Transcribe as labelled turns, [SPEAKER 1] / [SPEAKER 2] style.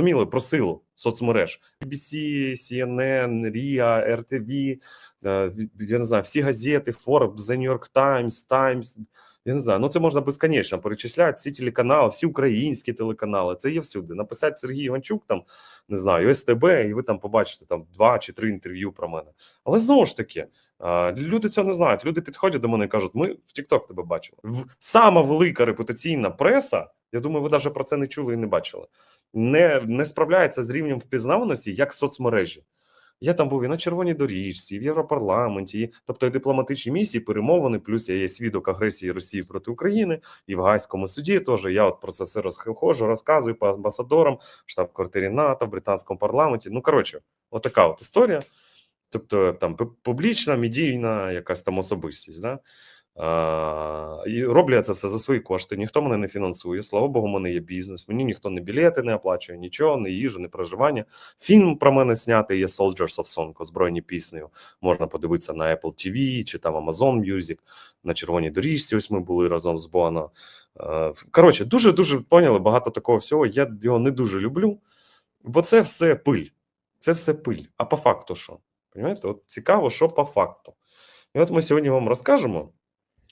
[SPEAKER 1] розуміли про силу соцмереж. BBC, CNN, RIA, RTV, е, я не знаю, всі газети, Forbes, The New York Times, Times, я не знаю, ну це можна безконечно перечисляти, всі телеканали, всі українські телеканали, це є всюди. Написати Сергій Іванчук, там, не знаю, СТБ, і ви там побачите там два чи три інтерв'ю про мене. Але знову ж таки, люди цього не знають. Люди підходять до мене і кажуть: ми в TikTok тебе бачили. Сама велика репутаційна преса. Я думаю, ви навіть про це не чули і не бачили. Не, не справляється з рівнем впізнаваності як соцмережі. Я там був і на червоній доріжці, і в Європарламенті, і, тобто і дипломатичні місії, перемовини, плюс я є свідок агресії Росії проти України і в Гайському суді. Теж я от про це все розхожу, розказую по амбасадорам, штаб-квартирі НАТО, в британському парламенті. Ну коротше, отака от історія. Тобто там публічна, медійна якась там особистість. Да? І роблю я це все за свої кошти. Ніхто мене не фінансує. Слава Богу, в мене є бізнес. Мені ніхто не білети не оплачує, нічого, не їжу, не проживання. Фільм про мене знятий є Soldiers of Song, озброєні піснею. Можна подивитися на Apple TV чи там Amazon Music. На червоній доріжці. Ось ми були разом з Боно. Коротше, дуже дуже поняли багато такого всього. Я його не дуже люблю, бо це все пиль. Це все пиль. А по факту що? Понимаєте? От цікаво, що по факту. І от ми сьогодні вам розкажемо,